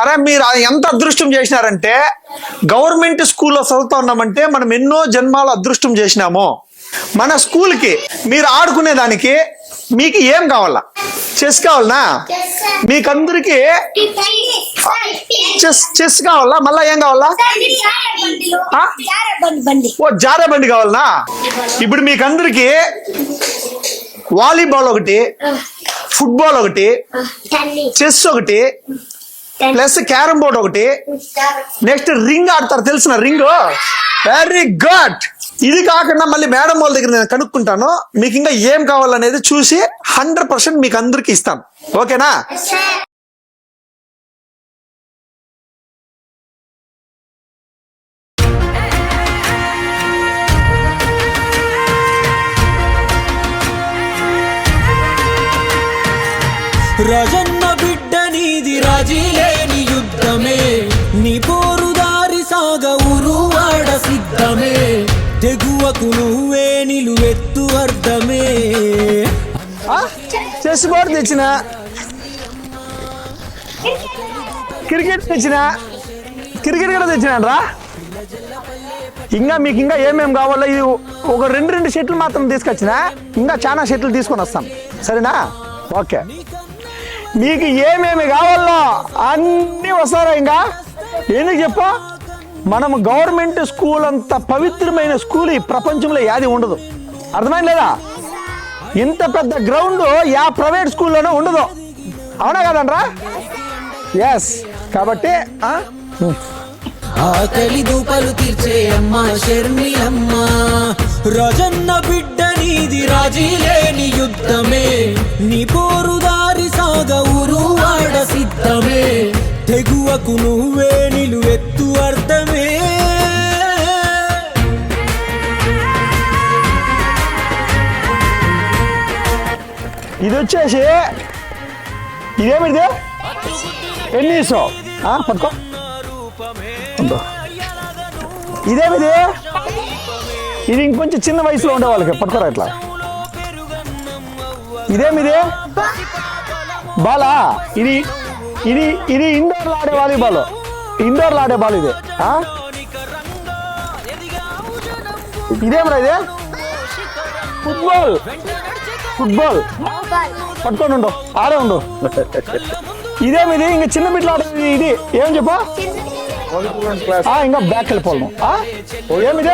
అరే మీరు ఎంత అదృష్టం చేసినారంటే గవర్నమెంట్ స్కూల్లో చదువుతా ఉన్నామంటే మనం ఎన్నో జన్మాల అదృష్టం చేసినాము. మన స్కూల్కి మీరు ఆడుకునే దానికి మీకు ఏం కావాలా? చెస్ కావాలనా? మీకందరికి చెస్ చెస్ కావాలా? మళ్ళా ఏం కావాలా? ఓ జారే బండి కావాలనా? ఇప్పుడు మీకందరికి వాలీబాల్ ఒకటి ఫుట్బాల్ ఒకటి చెస్ ఒకటి ప్లస్ క్యారమ్ బోర్డ్ ఒకటి. నెక్స్ట్ రింగ్ ఆడతారు తెలిసిన రింగ్ వెరీ గుడ్ ఇది కాకుండా మళ్ళీ మేడం వాళ్ళ దగ్గర నేను కనుక్కుంటాను. మీకు ఇంకా ఏం కావాలనేది చూసి హండ్రెడ్ పర్సెంట్ మీకు అందరికి ఇస్తాను ఓకేనా? రాజన్న బిడ్డ నీది రాజీ అర్థమే. తెగువకు నువ్వే నిలువెత్తు అర్థమే. చెస్ బోర్డు తెచ్చిన. క్రికెట్ తెచ్చిన. క్రికెట్ కూడా తెచ్చినాడ్రా ఇంకా మీకు ఇంకా ఏమేమి కావాలో ఇది ఒక రెండు రెండు షెట్లు మాత్రం తీసుకొచ్చిన. ఇంకా చాలా షెట్లు తీసుకొని వస్తాం. సరేనా? ఓకే. మీకు ఏమేమి కావాలో అన్నీ వస్తారా ఇంకా? ఎందుకు చెప్పు? మనం గవర్నమెంట్ స్కూల్ అంత పవిత్రమైన స్కూల్ ఈ ప్రపంచంలో యాది ఉండదు. అర్థమైంది లేదా? ఇంత పెద్ద గ్రౌండ్ యా ప్రైవేట్ స్కూల్లోనే ఉండదు. అవునా కదండ్రా ఎస్ కాబట్టి ఆ? ఆకలి దూపలు తీర్చే అమ్మ షర్మి అమ్మ. రాజన్న బిడ్డ నీది రాజీ లేని యుద్ధమే. నీ పోరుదారి సాగ ఉరువాడ సిద్ధమే. తెగువకు నువ్వే నిలువెత్తు అర్థం ఇది వచ్చేసి ఇదేమిది టెన్నిస్ ఆ, పట్టుకో. ఇదేమిది? ఇది ఇంకొంచెం చిన్న వయసులో ఉండే వాళ్ళకి పట్టుకోరా ఇట్లా. ఇదేమిది? బాలా ఇది ఇది ఇది ఇండోర్లో ఆడే వాలీబాల్. ఇండోర్లో ఆడే బాల్ ఇది. ఆ? ఇదేమిరా ఇది? ఫుట్బాల్. ఫుట్బాల్. పట్టుకొని ఉండు. ఆడే ఉండు. ఇదేమిది? ఇంకా చిన్న బిడ్డలు ఆడేది ఇది. ఏం చెప్పు? ఇంకా బ్యాక్. ఆ? ఏమిది?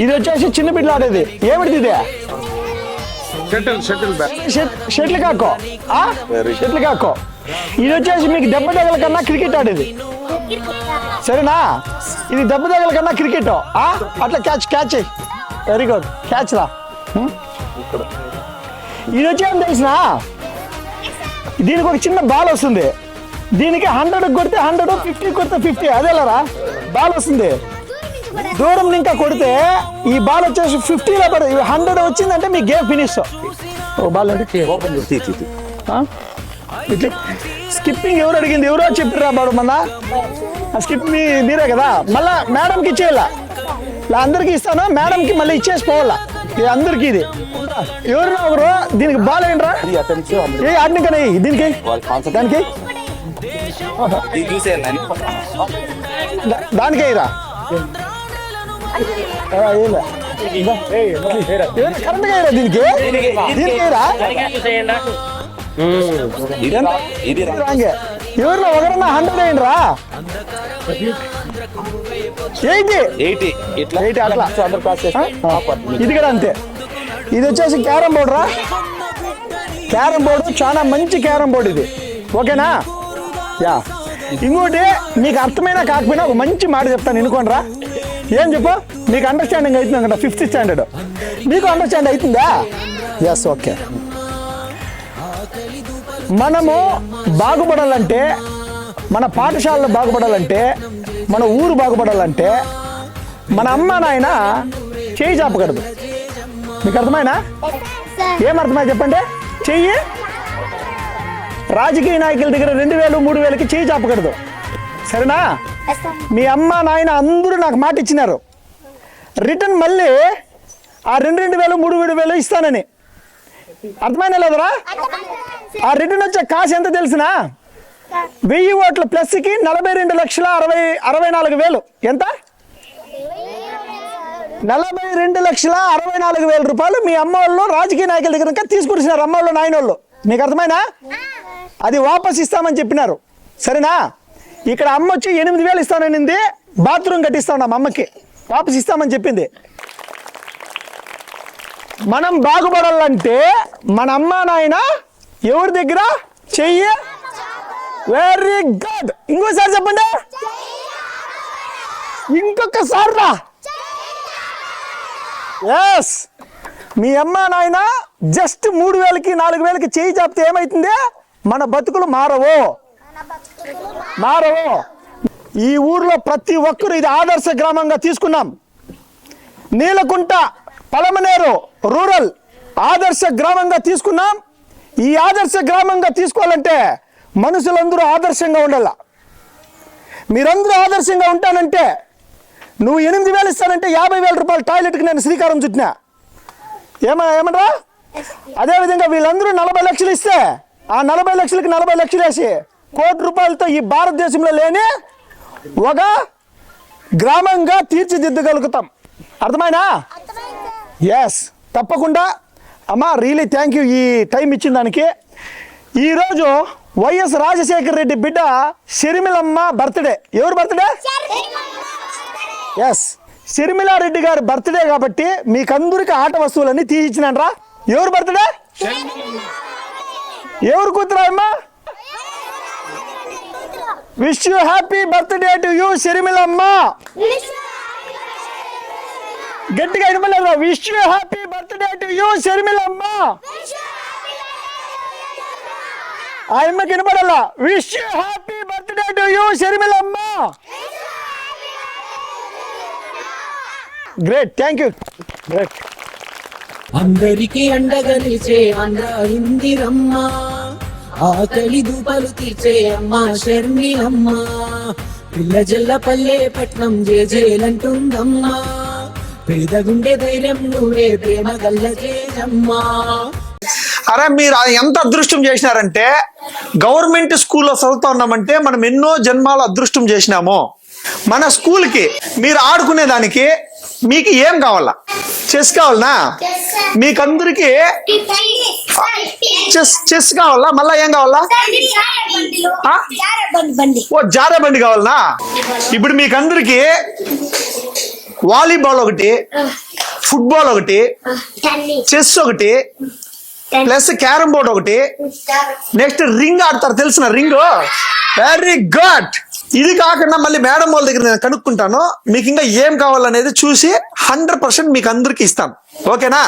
ఇది వచ్చేసి చిన్న బిడ్డలు ఆడేది ఏమిటిది ఇది? షటిల్ షటిల్ కాకో? షెటిల్ కాకో. ఇది వచ్చేసి మీకు దెబ్బ తగల కన్నా క్రికెట్ ఆడేది సరేనా? ఇది దెబ్బ తగల కన్నా క్రికెట్. ఆ? అట్లా catch catch very good catch రా. ఇది వచ్చి ఏం తెలిసిన? దీనికి ఒక చిన్న బాల్ వస్తుంది. దీనికి హండ్రెడ్ కొడితే హండ్రెడ్ ఫిఫ్టీ కొడితే ఫిఫ్టీ అదేలరా బాల్ వస్తుంది. దూరం ఇంకా కొడితే ఈ బాల్ వచ్చేసి ఫిఫ్టీలో పడుతుంది హండ్రెడ్ వచ్చిందంటే మీ గేమ్ ఫినిష్. ఓ బాల్ అంటే? ఇట్లా స్కిప్పింగ్ ఎవరు అడిగింది? ఎవరో చెప్పిర్రా బాడు మన స్కిప్ మీ మీరే కదా? మళ్ళా మేడంకి ఇచ్చేయాల? ఇలా అందరికి ఇస్తాను? మేడంకి మళ్ళీ ఇచ్చేసి పోవాలా? అందరికి ఇది. ఎవరు ఒకరు? దీనికి బాల్ ఏంట్రా? ఏ ఆడిని కానీ దీనికి? దానికి? దానికే ఇరా. కరెక్ట్గా ఇరా దీనికి? దీనికి ఇది రాంగే. ఎవరిలో ఒకరన్నా హండ్రెడ్ అయ్యిండ్రా? Eighty eighty. ఇట్లా? ఎయిటీ అట్లా? ఇది కూడా అంతే. ఇది వచ్చేసి క్యారమ్ బోర్డ్ రా క్యారమ్ బోర్డు చాలా మంచి క్యారమ్ బోర్డు ఇది. ఓకేనా? యా. ఇంకోటి మీకు అర్థమైనా కాకపోయినా ఒక మంచి మాట చెప్తాను ఎన్నుకోండి రా ఏం చెప్పు? మీకు అండర్స్టాండింగ్ అవుతుంది కదా ఫిఫ్త్ స్టాండర్డ్ మీకు అండర్స్టాండ్ అవుతుందా? ఎస్ ఓకే మనము బాగుపడాలంటే మన పాఠశాలలో బాగుపడాలంటే మన ఊరు బాగుపడాలంటే మన అమ్మ నాయన చేయి చాపకూడదు. మీకు అర్థమైనా ఏం అర్థమై చెప్పండి? చెయ్యి. రాజకీయ నాయకుల దగ్గర రెండు వేలు మూడు వేలకి చేయి చాపకూడదు. సరేనా? మీ అమ్మ నాయన అందరూ నాకు మాట ఇచ్చినారు. రిటర్న్ మళ్ళీ ఆ రెండు రెండు వేలు మూడు మూడు వేలు ఇస్తానని. అర్థమైనా లేదురా? ఆ రిటర్న్ వచ్చే కాసు ఎంత తెలిసినా? వెయ్యి ఓట్ల ప్లస్కి నలభై రెండు లక్షల అరవై అరవై నాలుగు వేలు. ఎంత? నలభై రెండు లక్షల అరవై నాలుగు వేల రూపాయలు మీ అమ్మ వాళ్ళు రాజకీయ నాయకుల దగ్గర తీసుకొచ్చినారు అమ్మ వాళ్ళు నాయన వాళ్ళు. మీకు అర్థమైనా అది వాపస్ ఇస్తామని చెప్పినారు. సరేనా? ఇక్కడ అమ్మ వచ్చి ఎనిమిది వేలు ఇస్తాననింది బాత్రూమ్ కట్టిస్తా ఉన్నాం అమ్మకి. వాపస్ ఇస్తామని చెప్పింది. మనం బాగుపడాలంటే మన అమ్మ నాయన ఎవరి దగ్గర? చెయ్యి. వెరీ గుడ్ ఇంకోసారి చెప్పండి. ఇంకొకసారి రా. ఎస్ మీ అమ్మ నాయన జస్ట్ మూడు వేలకి నాలుగు వేలకి చేయి చెప్తే ఏమైతుంది? మన బతుకులు మారవు. మారవు. ఈ ఊర్లో ప్రతి ఒక్కరు ఇది ఆదర్శ గ్రామంగా తీసుకున్నాం. నీలకుంట పలమనేరు రూరల్ ఆదర్శ గ్రామంగా తీసుకున్నాం. ఈ ఆదర్శ గ్రామంగా తీసుకోవాలంటే మనుషులందరూ ఆదర్శంగా ఉండాల. మీరందరూ ఆదర్శంగా ఉంటానంటే నువ్వు ఎనిమిది వేలు ఇస్తానంటే యాభై వేల రూపాయలు టాయిలెట్కి నేను శ్రీకారం చుట్టినా. ఏమన్నా ఏమన్నా అదేవిధంగా వీళ్ళందరూ నలభై లక్షలు ఇస్తే ఆ నలభై లక్షలకి నలభై లక్షలు వేసి కోటి రూపాయలతో ఈ భారతదేశంలో లేని ఒక గ్రామంగా తీర్చిదిద్దగలుగుతాం. అర్థమైనా ఎస్ తప్పకుండా. అమ్మా రియలీ థ్యాంక్ యూ ఈ టైం ఇచ్చిన దానికి. ఈరోజు వైఎస్ రాజశేఖర రెడ్డి బిడ్డ షర్మిలమ్మ బర్త్డే ఎవరు బర్త్డే ఎస్ షర్మిలారెడ్డి గారి బర్త్డే కాబట్టి మీకందరికి ఆట వస్తువులన్నీ తీసిచ్చినారా ఎవరు బర్త్డే ఎవరు కూతురా అమ్మా? Wish you happy birthday to you Sharmilamma. గట్టిగా వినపలేదు wish you happy birthday to you Sharmilamma ఆయమ్మకి అమ్మకి వినపడాల. Wish you happy birthday to you Sharmilamma great thank you great అందరికీ అండగా నిలిచే ఆంధ్ర ఇందిరమ్మ ఆకలి దూపలు తీర్చే అమ్మ షర్మిలమ్మ పిల్ల జల్ల పల్లె పట్నం జేజేలంటుందమ్మా పేదగుండె ధైర్యం నువ్వే ప్రేమ గల్ల అరే మీరు ఎంత అదృష్టం చేసినారంటే గవర్నమెంట్ స్కూల్లో చదువుతా ఉన్నామంటే మనం ఎన్నో జన్మాలు అదృష్టం చేసినాము. మన స్కూల్కి మీరు ఆడుకునే దానికి మీకు ఏం కావాలా? చెస్ కావాలనా? మీకందరికి చెస్ చెస్ కావాలా? మళ్ళా ఏం కావాలా? ఓ జారే బండి కావాలనా? ఇప్పుడు మీకందరికి వాలీబాల్ ఒకటి ఫుట్బాల్ ఒకటి చెస్ ఒకటి ప్లస్ క్యారమ్ బోర్డ్ ఒకటి. నెక్స్ట్ రింగ్ ఆడతారు తెలిసిన రింగ్? వెరీ గుడ్ ఇది కాకుండా మళ్ళీ మేడం వాళ్ళ దగ్గర నేను కనుక్కుంటాను. మీకు ఇంకా ఏం కావాలనేది చూసి హండ్రెడ్ పర్సెంట్ మీకు అందరికి ఇస్తాను ఓకేనా?